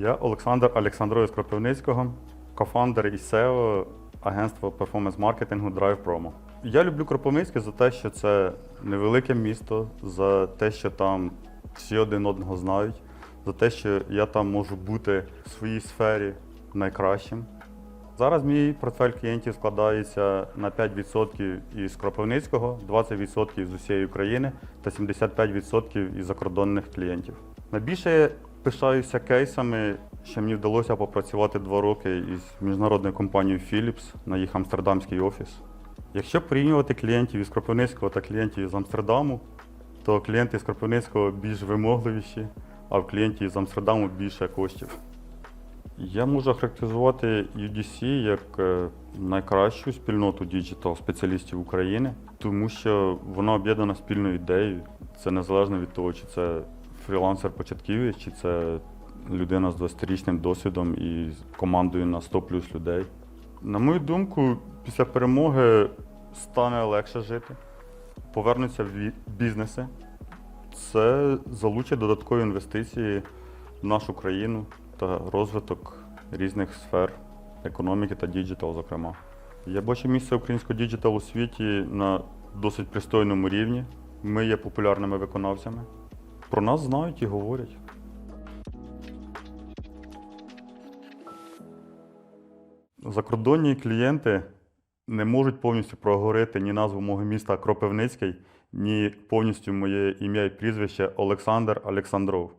Я Олександр Олександрович Кропивницького, кофаундер і SEO агентства перформанс-маркетингу Drive. Я люблю Кропивницький за те, що це невелике місто, за те, що там всі один одного знають, за те, що я там можу бути в своїй сфері найкращим. Зараз мій портфель клієнтів складається на 5% із Кропивницького, 20% з усієї України та 75% із закордонних клієнтів. Найбільше пишаюся кейсами, що мені вдалося попрацювати два роки із міжнародною компанією Philips на їх амстердамський офіс. Якщо порівнювати клієнтів із Кропивницького та клієнтів з Амстердаму, то клієнти з Кропивницького більш вимогливіші, а в клієнтів з Амстердаму більше коштів. Я можу характеризувати UDC як е, найкращу спільноту діджитал спеціалістів України, тому що вона об'єднана спільною ідеєю. Це незалежно від того, чи це фрілансер-початківець, чи це людина з 20-річним досвідом і командою на 100 плюс людей. На мою думку, після перемоги стане легше жити, повернуться в бізнеси. Це залучить додаткові інвестиції в нашу країну та розвиток різних сфер економіки та діджитал, зокрема. Я бачу місце українського діджитал у світі на досить пристойному рівні. Ми є популярними виконавцями. Про нас знають і говорять. Закордонні клієнти не можуть повністю проговорити ні назву мого міста Кропивницький, ні повністю моє ім'я і прізвище Олександр Олександров.